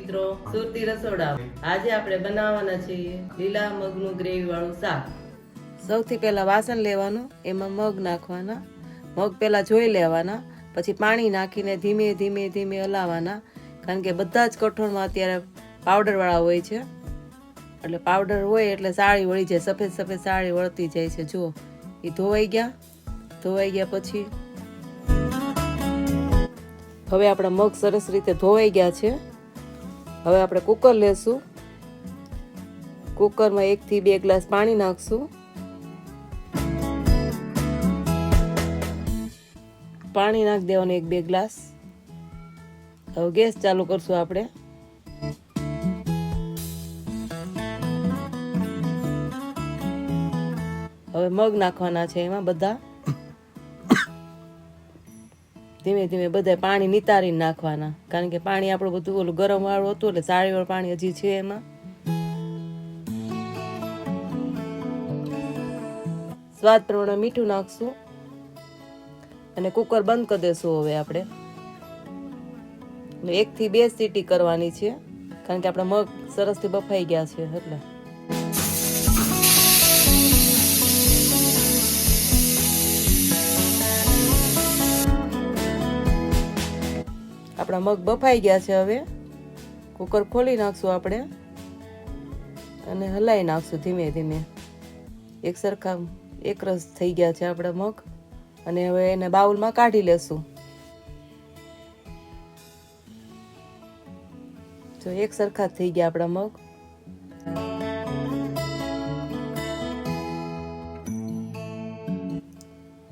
મિત્રો, સુરતી રસોડા. આજે આપણે બનાવવાના છીએ લીલા મગનું ગ્રેવી વાળું શાક. સૌથી પહેલા વાસણ લેવાનું, એમાં મગ નાખવાના. મગ પહેલા જોઈ લેવાના, પછી પાણી નાખીને ધીમે ધીમે ધીમે હલાવવાના કારણ કે બધા જ કઠોળમાં અત્યારે પાવડરવાળા હોય છે. એટલે પાવડર હોય એટલે સાળી વળી જાય, સફેદ સફેદ સાળી વળતી જાય છે. જુઓ એ ધોવાઈ ગયા. ધોવાઈ ગયા પછી હવે આપણા મગ સરસ રીતે ધોવાઈ ગયા છે. હવે આપણે કુકર લેશું. કુકરમાં એકથી બે ગ્લાસ પાણી નાખશું. પાણી નાખી દેવાનું એક બે ગ્લાસ. હવે ગેસ ચાલુ કરશું આપણે. હવે મગ નાખવાના છે એમાં બધા. ધીમે ધીમે બધા પાણી નિતારીને નાખવાના. કારણ કે પાણી આપણું બધું ઓલું ગરમ વાળું હતું એટલે સાળી વાળું પાણી હજી છે એમાં. સ્વાદ પ્રમાણે મીઠું નાખશું. અને કુકર બંધ કરી દેશું હવે આપણે. એક થી બે સીટી કરવાની છે. કારણ કે આપણા મગ સરસથી બફાઈ ગયા છે એટલે. આપણા મગ બફાઈ ગયા છે હવે. કુકર ખોલી નાખશું આપણે. અને હલાવી નાખશું ધીમે ધીમે. એક સરખા એક રસ થઈ ગયા છે આપણા મગ. અને હવે એને બાઉલમાં કાઢી લેશું. જો એક સરખા થઈ ગયા આપણા મગ.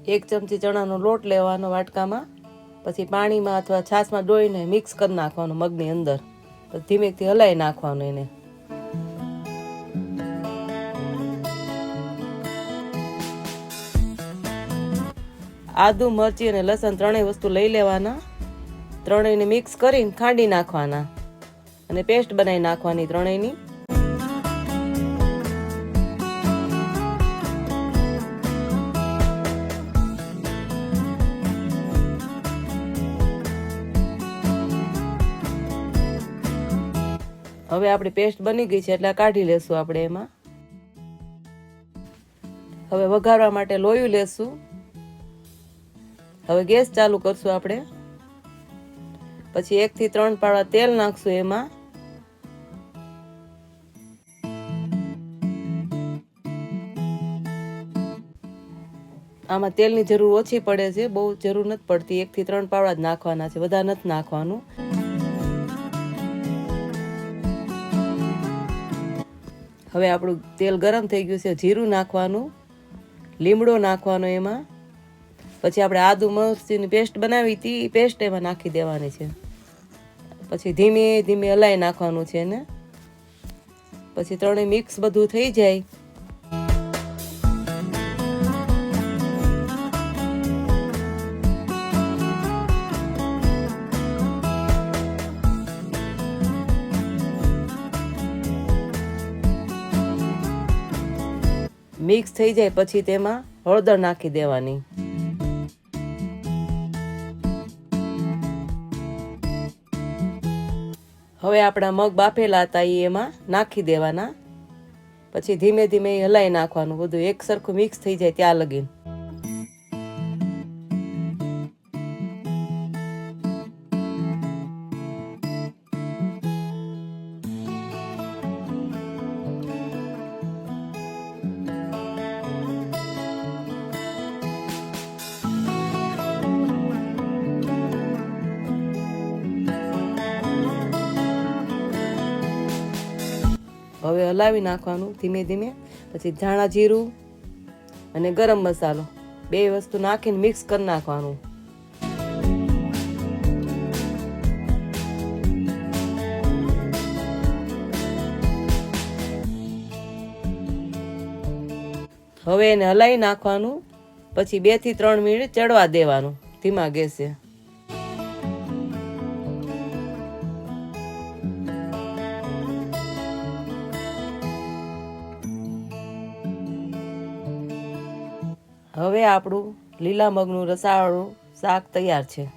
એક ચમચી ચણાનો લોટ લેવાનો વાટકામાં. પછી પાણીમાં અથવા છાશમાં ડોઈને મિક્સ કરી નાખવાનું મગની અંદર. પછી ધીમેથી હલાવી નાખવાનું એને. આદુ, મરચી અને લસણ ત્રણેય વસ્તુ લઈ લેવાના. ત્રણેયને મિક્સ કરીને ખાંડી નાખવાના. અને પેસ્ટ બનાવી નાખવાની ત્રણેયની. હવે આપણી પેસ્ટ બની ગઈ છે એટલે કાઢી લેશું આપણે એમાં. હવે વઘારવા માટે લોયું લેશું. હવે ગેસ ચાલુ કરશું આપણે. પછી એક થી ત્રણ પાડવા તેલ નાખશું એમાં. આમાં તેલની જરૂર ઓછી પડે છે, બહુ જરૂર નથી પડતી. એક થી ત્રણ પાવડા જ નાખવાના છે, બધા નથી નાખવાનું. હવે આપણું તેલ ગરમ થઈ ગયું છે, જીરું નાખવાનું, લીમડો નાખવાનો એમાં. પછી આપણે આદુ મરચીની પેસ્ટ બનાવી હતી પેસ્ટ એમાં નાખી દેવાની છે. પછી ધીમે ધીમે હલાઈ નાખવાનું છે એને. પછી ત્રણેય મિક્સ બધું થઈ જાય. મિક્સ થઈ જાય પછી તેમાં હળદર નાખી દેવાની. હવે આપણા મગ બાફેલા હતા એ એમાં નાખી દેવાના. પછી ધીમે ધીમે એ હલાઈ નાખવાનું. બધું એક સરખું મિક્સ થઈ જાય ત્યાં લગીન. હવે હલાવી નાખવાનું ધીમે ધીમે. પછી ધાણા જીરું અને ગરમ મસાલો. બે વસ્તુ નાખીને મિક્સ કરી નાખવાનું. હવે એને હલાવી નાખવાનું. પછી બેથી ત્રણ મિનિટ ચડવા દેવાનું. ધીમા ગેસે. હવે આપણું લીલા મગનું રસાવાળું શાક તૈયાર છે.